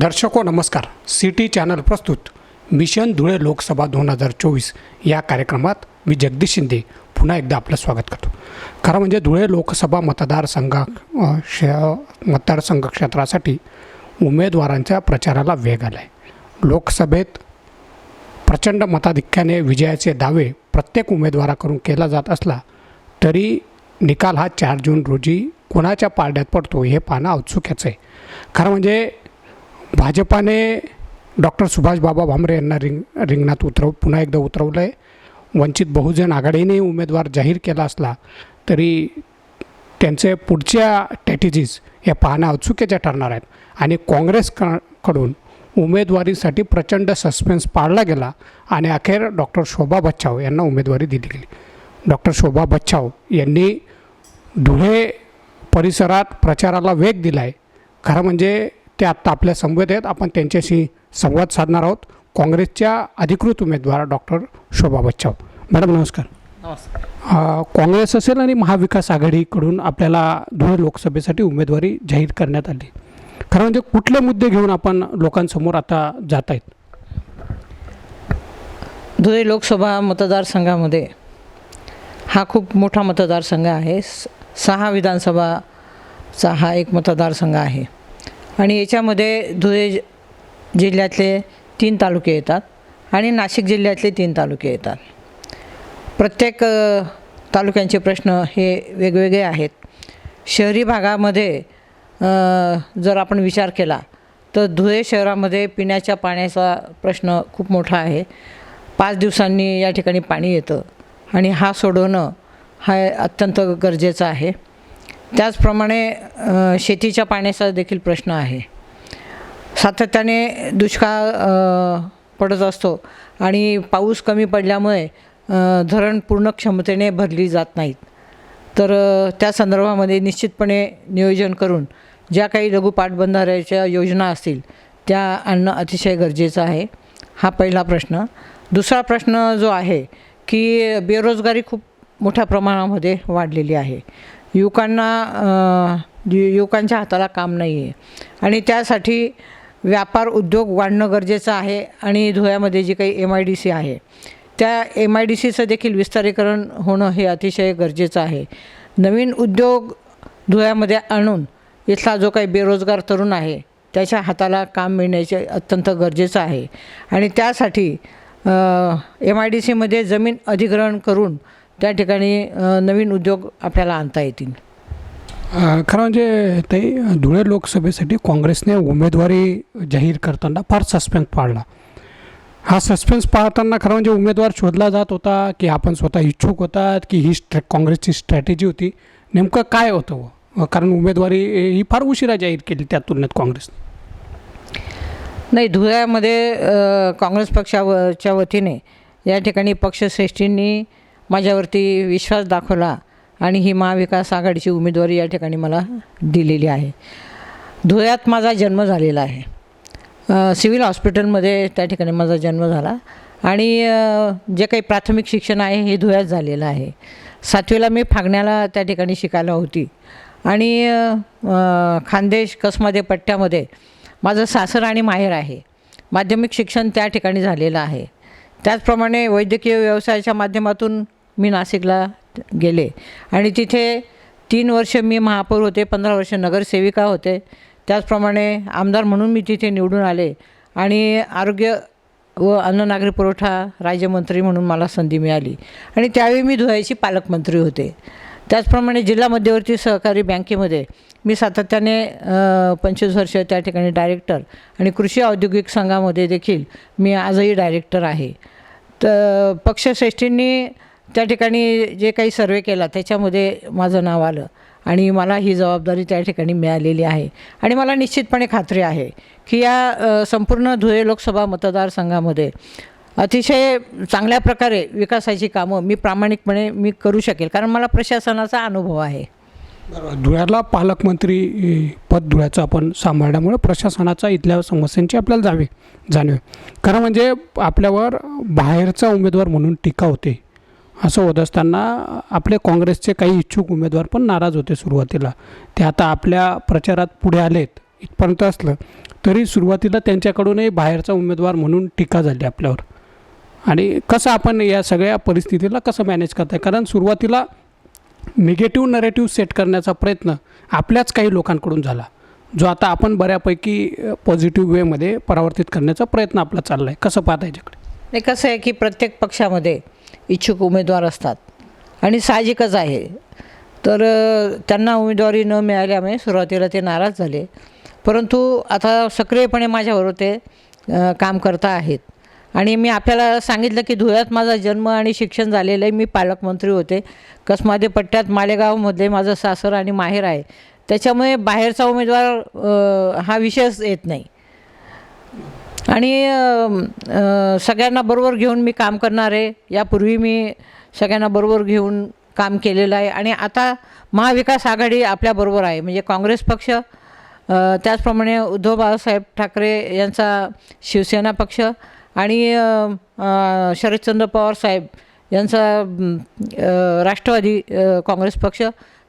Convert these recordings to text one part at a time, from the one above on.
दर्शको नमस्कार C T channel प्रस्तुत मिशन धुळे लोकसभा दोन हजार चोवीस या कार्यक्रमात मी जगदीश शिंदे पुन्हा एकदा आपलं स्वागत करतो. खरं म्हणजे धुळे लोकसभा मतदारसंघा श मतदारसंघ क्षेत्रासाठी उमेदवारांच्या प्रचाराला वेग आला आहे लोकसभेत प्रचंड मताधिक्याने विजयाचे दावे प्रत्येक उमेदवाराकडून केला जात असला तरी निकाल हा चार जून रोजी कोणाच्या पारड्यात पडतो हे पाहणं औत्सुक्याचं आहे. खरं म्हणजे भाजपाने डॉक्टर सुभाषबाबा भामरे यांना रिंग रिंगणात उतरव पुन्हा एकदा उतरवलं आहे वंचित बहुजन आघाडीने उमेदवार जाहीर केला असला तरी त्यांचे पुढच्या स्ट्रॅटेजीज या पाहणं औत्सुक्याच्या ठरणार आहेत. आणि काँग्रेस क कडून उमेदवारीसाठी प्रचंड सस्पेन्स पाळला गेला आणि अखेर डॉक्टर शोभा बच्चाव यांना उमेदवारी दिली गेली. डॉक्टर शोभा बच्चाव यांनी धुळे परिसरात प्रचाराला वेग दिला आहे खरं म्हणजे ते आत्ता आपल्या समवेत आहेत. आपण त्यांच्याशी संवाद साधणार आहोत. काँग्रेसच्या अधिकृत उमेदवार डॉक्टर शोभा बच्छाव मॅडम नमस्कार. नमस्कार. काँग्रेस असेल आणि महाविकास आघाडीकडून आपल्याला धुळे लोकसभेसाठी उमेदवारी जाहीर करण्यात आली. खरं म्हणजे कुठले मुद्दे घेऊन आपण लोकांसमोर आता जात आहेत धुळे लोकसभा मतदारसंघामध्ये हा खूप मोठा मतदारसंघ आहे. स- सहा विधानसभाचा हा एक मतदारसंघ आहे. आणि याच्यामध्ये धुळे जिल्ह्यातले तीन तालुके येतात आणि नाशिक जिल्ह्यातले तीन तालुके येतात. प्रत्येक तालुक्यांचे प्रश्न हे वेगवेगळे आहेत. शहरी भागामध्ये जर आपण विचार केला तर धुळे शहरामध्ये पिण्याच्या पाण्याचा प्रश्न खूप मोठा आहे. पाच दिवसांनी या ठिकाणी पाणी येतं आणि हा सोडवणं हा अत्यंत गरजेचं आहे. त्याचप्रमाणे शेतीच्या पाण्याचा देखील प्रश्न आहे. सातत्याने दुष्काळ पडत असतो आणि पाऊस कमी पडल्यामुळे धरण पूर्ण क्षमतेने भरली जात नाहीत. तर त्या संदर्भामध्ये निश्चितपणे नियोजन करून ज्या काही लघु पाटबंधाऱ्याच्या योजना असतील त्या आणणं अतिशय गरजेचं आहे. हा पहिला प्रश्न. दुसरा प्रश्न जो आहे की बेरोजगारी खूप मोठ्या प्रमाणामध्ये वाढलेली आहे. युवकांना युवकांच्या हाताला काम नाही आहे आणि त्यासाठी व्यापार उद्योग वाढणं गरजेचं आहे आणि धुळ्यामध्ये जी काही एम आय डी सी आहे त्या एम आय डी सीचं देखील विस्तारीकरण होणं हे अतिशय गरजेचं आहे. नवीन उद्योग धुळ्यामध्ये आणून इथला जो काही बेरोजगार तरुण आहे त्याच्या हाताला काम मिळण्याचे अत्यंत गरजेचं आहे. आणि त्यासाठी एम आय डी सीमध्ये जमीन अधिग्रहण करून त्या ठिकाणी नवीन उद्योग आपल्याला आणता येतील. खरं म्हणजे ते धुळे लोकसभेसाठी काँग्रेसने उमेदवारी जाहीर करताना फार सस्पेन्स पाळला. हा सस्पेन्स पाळताना खरं म्हणजे उमेदवार शोधला जात होता की आपण स्वतः इच्छुक होतात की ही स्ट्रॅ काँग्रेसची स्ट्रॅटेजी होती. नेमकं काय होतं व? कारण उमेदवारी ही फार उशिरा जाहीर केली त्या तुलनेत काँग्रेसने. नाही धुळ्यामध्ये काँग्रेस पक्षाच्या वतीने या ठिकाणी पक्षश्रेष्ठींनी माझ्यावरती विश्वास दाखवला आणि ही महाविकास आघाडीची उमेदवारी या ठिकाणी मला दिलेली आहे. धुळ्यात माझा जन्म झालेला आहे. सिव्हिल हॉस्पिटलमध्ये त्या ठिकाणी माझा जन्म झाला आणि जे काही प्राथमिक शिक्षण आहे हे धुळ्यात झालेलं आहे. सातवीला मी फागण्याला त्या ठिकाणी शिकायला होती आणि खानदेश कसमध्ये पट्ट्यामध्ये माझं सासर आणि माहेर आहे. माध्यमिक शिक्षण त्या ठिकाणी झालेलं आहे. त्याचप्रमाणे वैद्यकीय व्यवसायाच्या माध्यमातून मी नाशिकला गेले. आणि तिथे तीन वर्ष मी महापौर होते पंधरा वर्ष नगरसेविका होते. त्याचप्रमाणे आमदार म्हणून मी तिथे निवडून आले. आणि आरोग्य व अन्न नागरी पुरवठा राज्यमंत्री म्हणून मला संधी मिळाली. आणि त्यावेळी मी धुळ्याची पालकमंत्री होते. त्याचप्रमाणे जिल्हा मध्यवर्ती सहकारी बँकेमध्ये मी सातत्याने पंचवीस वर्ष त्या ठिकाणी डायरेक्टर आणि कृषी औद्योगिक संघामध्ये देखील मी आजही डायरेक्टर आहे. तर पक्षश्रेष्ठींनी त्या ठिकाणी जे काही सर्वे केला त्याच्यामध्ये माझं नाव आलं. आणि मला ही जबाबदारी त्या ठिकाणी मिळालेली आहे. आणि मला निश्चितपणे खात्री आहे की या संपूर्ण धुळे लोकसभा मतदारसंघामध्ये अतिशय चांगल्या प्रकारे विकासाची कामं मी प्रामाणिकपणे मी करू शकेल कारण मला प्रशासनाचा अनुभव आहे. धुळ्याला पालकमंत्री पद धुळ्याचं आपण सांभाळल्यामुळे प्रशासनाचा इथल्या समस्यांची आपल्याला जावे जाणवे खरं म्हणजे आपल्यावर बाहेरचा उमेदवार म्हणून टीका होते. असं होत असताना आपले काँग्रेसचे काही इच्छुक उमेदवार पण नाराज होते सुरुवातीला. ते आता आपल्या प्रचारात पुढे आलेत इथपर्यंत असलं तरी सुरुवातीला त्यांच्याकडूनही बाहेरचा उमेदवार म्हणून टीका झाली आपल्यावर. आणि कसं आपण या सगळ्या परिस्थितीला कसं मॅनेज करताय? कारण सुरुवातीला निगेटिव्ह नरेटिव्ह सेट करण्याचा प्रयत्न आपल्याच काही लोकांकडून झाला. जो आता आपण बऱ्यापैकी पॉझिटिव्ह वेमध्ये परावर्तित करण्याचा प्रयत्न आपला चालला आहे कसं पाहता याच्याकडे? नाही कसं आहे की प्रत्येक पक्षामध्ये इच्छुक उमेदवार असतात. आणि साहजिकच आहे. तर त्यांना उमेदवारी न मिळाल्यामुळे सुरुवातीला ते नाराज झाले. परंतु आता सक्रियपणे माझ्यावर ते काम करता आहेत. आणि मी आपल्याला सांगितलं की धुळ्यात माझा जन्म आणि शिक्षण झालेलं आहे. मी पालकमंत्री होते. कसमादे पट्ट्यात मालेगावमध्ये माझं सासर आणि माहेर आहे. त्याच्यामुळे बाहेरचा उमेदवार हा विषयच येत नाही. आणि सगळ्यांना बरोबर घेऊन मी काम करणार आहे. यापूर्वी मी सगळ्यांना बरोबर घेऊन काम केलेलं आहे. आणि आता महाविकास आघाडी आपल्याबरोबर आहे. म्हणजे काँग्रेस पक्ष त्याचप्रमाणे उद्धव बाळासाहेब ठाकरे यांचा शिवसेना पक्ष आणि शरदचंद्र पवार साहेब यांचा राष्ट्रवादी काँग्रेस पक्ष.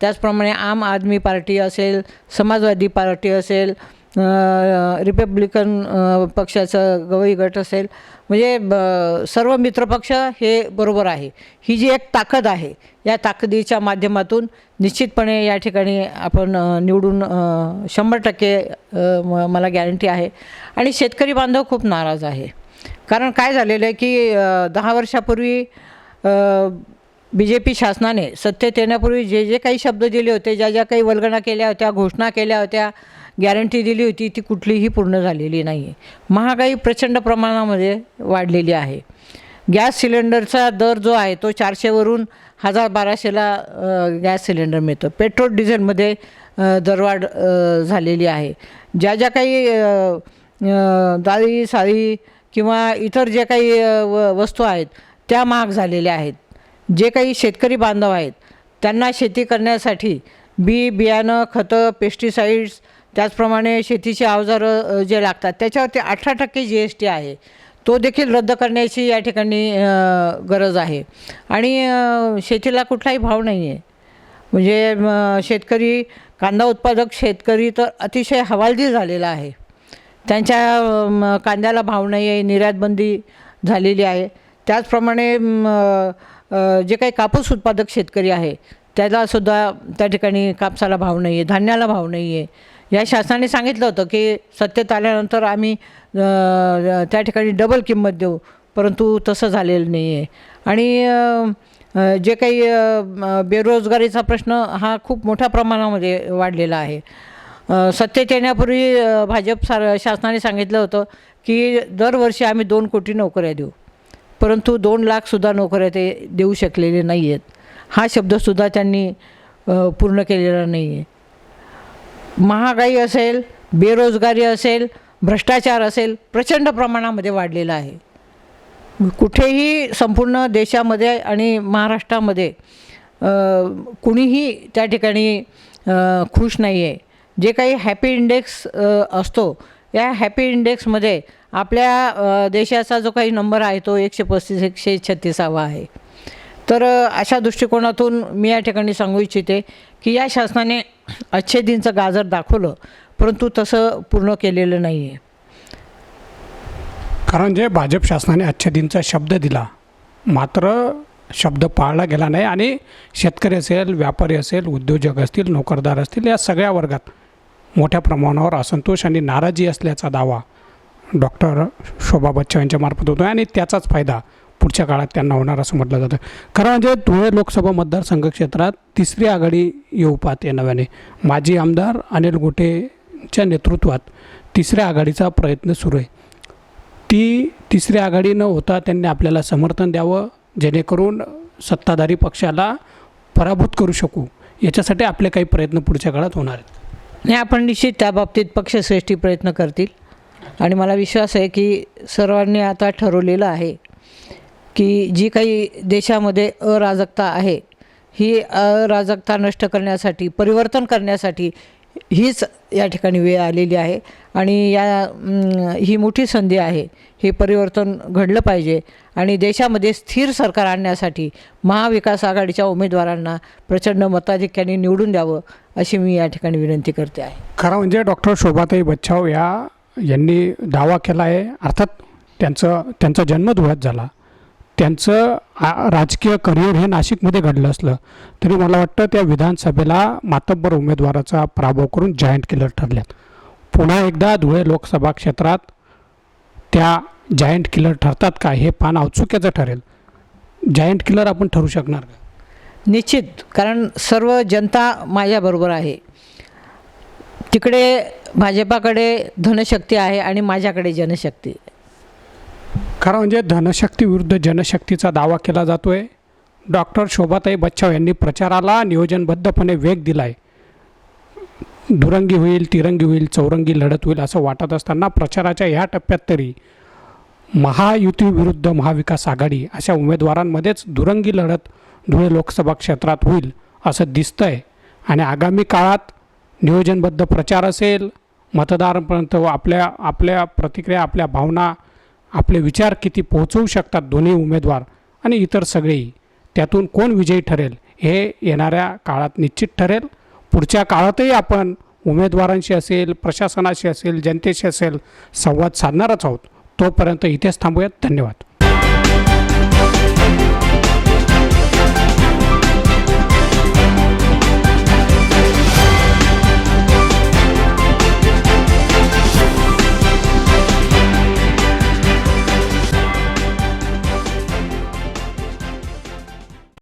त्याचप्रमाणे आम आदमी पार्टी असेल समाजवादी पार्टी असेल रिपब्लिकन पक्षाचा पक्षाचं गवई गट असेल. म्हणजे ब- सर्व मित्रपक्ष हे बरोबर आहे. ही जी एक ताकद आहे या ताकदीच्या माध्यमातून निश्चितपणे या ठिकाणी आपण निवडून शंभर टक्के म- मला गॅरंटी आहे. आणि शेतकरी बांधव खूप नाराज आहे. कारण काय झालेलं आहे की दहा वर्षापूर्वी बी जे पी शासनाने सत्तेत येण्यापूर्वी जे जे काही शब्द दिले होते ज्या ज्या काही वल्गणा केल्या होत्या घोषणा केल्या होत्या गॅरंटी दिली होती ती कुठलीही पूर्ण झालेली नाही आहे महागाई प्रचंड प्रमाणामध्ये वाढलेली आहे. गॅस सिलेंडरचा दर जो आहे तो चारशेवरून हजार बाराशेला गॅस सिलेंडर मिळतं. पेट्रोल डिझेलमध्ये दरवाढ झालेली आहे. ज्या ज्या काही डाळी साळी किंवा इतर जे काही व वस्तू आहेत त्या महाग झालेल्या आहेत. जे काही शेतकरी बांधव आहेत त्यांना शेती करण्यासाठी बी बियाणं खतं पेस्टिसाईड्स त्याचप्रमाणे शेतीची अवजारं जे लागतात त्याच्यावरती अठरा टक्के जी एस टी आहे. तो देखील रद्द करण्याची या ठिकाणी गरज आहे. आणि शेतीला कुठलाही भाव नाही आहे म्हणजे शेतकरी कांदा उत्पादक शेतकरी तर अतिशय हवालदिल झालेला आहे. त्यांच्या कांद्याला भाव नाही आहे निर्यातबंदी झालेली आहे. त्याचप्रमाणे जे काही कापूस उत्पादक शेतकरी आहे त्यालासुद्धा त्या ठिकाणी कापसाला भाव नाही आहे धान्याला भाव नाही आहे या शासनाने सांगितलं होतं की सत्तेत आल्यानंतर आम्ही त्या ठिकाणी डबल किंमत देऊ परंतु तसं झालेलं नाही आहे आणि जे काही बेरोजगारीचा प्रश्न हा खूप मोठ्या प्रमाणामध्ये वाढलेला आहे. सत्तेत येण्यापूर्वी भाजप सा शासनाने सांगितलं होतं की दरवर्षी आम्ही दोन कोटी नोकऱ्या देऊ परंतु दोन लाखसुद्धा नोकऱ्या ते देऊ शकलेले नाही आहेत हा शब्दसुद्धा त्यांनी पूर्ण केलेला नाही आहे महागाई असेल बेरोजगारी असेल भ्रष्टाचार असेल प्रचंड प्रमाणामध्ये वाढलेला आहे. कुठेही संपूर्ण देशामध्ये आणि महाराष्ट्रामध्ये कुणीही त्या ठिकाणी खुश नाही आहे जे काही हॅपी इंडेक्स असतो या हॅपी इंडेक्समध्ये आपल्या देशाचा जो काही नंबर आहे तो एकशे पस्तीस एकशे छत्तीसावा आहे. तर अशा दृष्टिकोनातून मी या ठिकाणी सांगू इच्छिते की या शासनाने अच्छे दिनचं गाजर दाखवलं परंतु तसं पूर्ण केलेलं नाही आहे कारण जे भाजप शासनाने अच्छेदींचा दिनचा शब्द दिला मात्र शब्द पाळला गेला नाही आणि शेतकरी असेल व्यापारी असेल उद्योजक असतील नोकरदार असतील या सगळ्या वर्गात मोठ्या प्रमाणावर असंतोष आणि नाराजी असल्याचा दावा डॉक्टर शोभा बच्चन यांच्यामार्फत होतो आणि त्याचाच फायदा पुढच्या काळात त्यांना होणार असं म्हटलं जातं. खरं म्हणजे धुळे लोकसभा मतदारसंघ क्षेत्रात तिसरी आघाडी येऊ पाहते नव्याने. माजी आमदार अनिल गोटेच्या नेतृत्वात तिसऱ्या आघाडीचा प्रयत्न सुरू आहे. ती तिसरी आघाडी न होता त्यांनी आपल्याला समर्थन द्यावं जेणेकरून सत्ताधारी पक्षाला पराभूत करू शकू. याच्यासाठी आपले काही प्रयत्न पुढच्या काळात होणार आहेत. नाही आपण निश्चित त्या बाबतीत पक्षश्रेष्ठी प्रयत्न करतील. आणि मला विश्वास आहे की सर्वांनी आता ठरवलेलं आहे की जी काही देशामध्ये अराजकता आहे ही अराजकता नष्ट करण्यासाठी परिवर्तन करण्यासाठी हीच या ठिकाणी वेळ आलेली आहे. आणि या ही मोठी संधी आहे. हे परिवर्तन घडलं पाहिजे. आणि देशामध्ये स्थिर सरकार आणण्यासाठी महाविकास आघाडीच्या उमेदवारांना प्रचंड मताधिक्याने निवडून द्यावं अशी मी या ठिकाणी विनंती करते आहे. खरं म्हणजे डॉक्टर शोभाताई बच्चाव या यांनी दावा केला आहे. अर्थात त्यांचं त्यांचा जन्म धुळ्यात झाला. त्यांचं राजकीय करिअर हे नाशिकमध्ये घडलं असलं तरी मला वाटतं त्या विधानसभेला मातब्बर उमेदवाराचा पराभव करून जायंट किलर ठरल्यात. पुन्हा एकदा धुळे लोकसभा क्षेत्रात त्या जायंट किलर ठरतात का हे पान औत्सुक्याचं ठरेल. जायंट किलर आपण ठरू शकणार का? निश्चित कारण सर्व जनता माझ्याबरोबर आहे. तिकडे भाजपाकडे धनशक्ती आहे आणि माझ्याकडे जनशक्ती. खरं म्हणजे धनशक्ती विरुद्ध जनशक्तीचा दावा केला जातो आहे डॉक्टर शोभाताई बच्चाव यांनी प्रचाराला नियोजनबद्धपणे वेग दिलाय. दुरंगी होईल तिरंगी होईल चौरंगी लढत होईल असं वाटत असताना प्रचाराच्या ह्या टप्प्यात तरी महायुती विरुद्ध महाविकास आघाडी अशा उमेदवारांमध्येच दुरंगी लढत धुळे लोकसभा क्षेत्रात होईल असं दिसतं आहे आणि आगामी काळात नियोजनबद्ध प्रचार असेल मतदारांपर्यंत आपल्या आपल्या प्रतिक्रिया आपल्या भावना आपले विचार किती पोहोचवू शकतात दोन्ही उमेदवार आणि इतर सगळेही? त्यातून कोण विजयी ठरेल हे येणाऱ्या काळात निश्चित ठरेल. पुढच्या काळातही आपण उमेदवारांशी असेल प्रशासनाशी असेल जनतेशी असेल संवाद साधणारच आहोत. तोपर्यंत इथेच थांबूयात. धन्यवाद.